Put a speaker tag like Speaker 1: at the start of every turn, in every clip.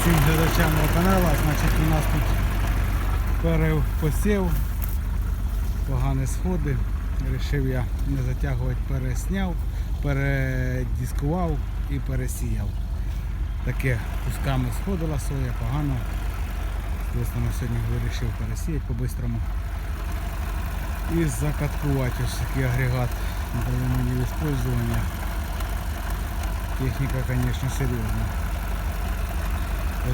Speaker 1: всім глядачам мого каналу. Значить у нас тут перепосів, погані сходи. Рішив я не затягувати, пересняв, передіскував і пересіяв. Таке кусками сходила соя, погано. Соответственно, сьогодні вирішив пересіяти по-бистрому. І закаткувати ось такий агрегат для мені використання. Техніка, звісно, серйозна.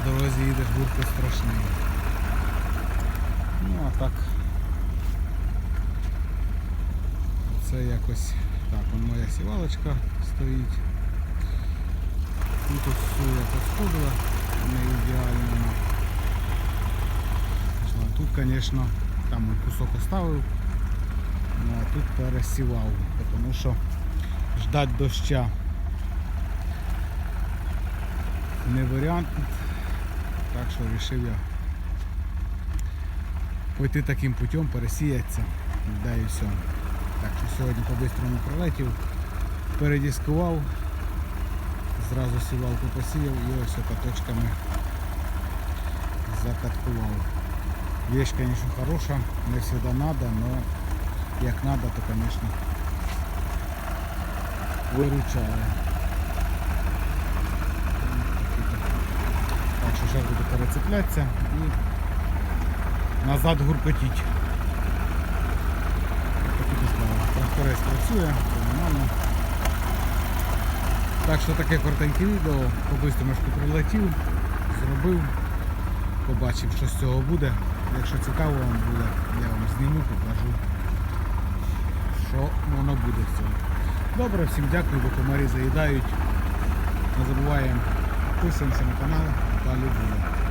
Speaker 1: Дорозі їдеш бурко страшний. Ну а так. Це якось так, вон моя сівалочка стоїть. Ну, тут соя посходила, не ідеально. Тут, звісно, там кусок оставив, ну а тут пересівав, тому що ждать доща не варіант. Так що вирішив я пойти таким путем, пересіятися. Да і все. Так що сьогодні по-бистрому прилетів, передіскував, зразу сівалку посіяв і ось каточками закаткував. Вещь, конечно, хороша, не всегда надо, но як надо, то, конечно, виручає. Так що перецеплятися і назад гуркотіть. Тракторець працює, нормально. Так що таке коротеньке відео, по-бистрому прилетів, зробив, побачив, що з цього буде. Якщо цікаво вам буде, я вам зніму, покажу, що воно буде з цього. Добре, всім дякую, бо комарі заїдають. Не забуваємо, підписуємося на канал, далі буде.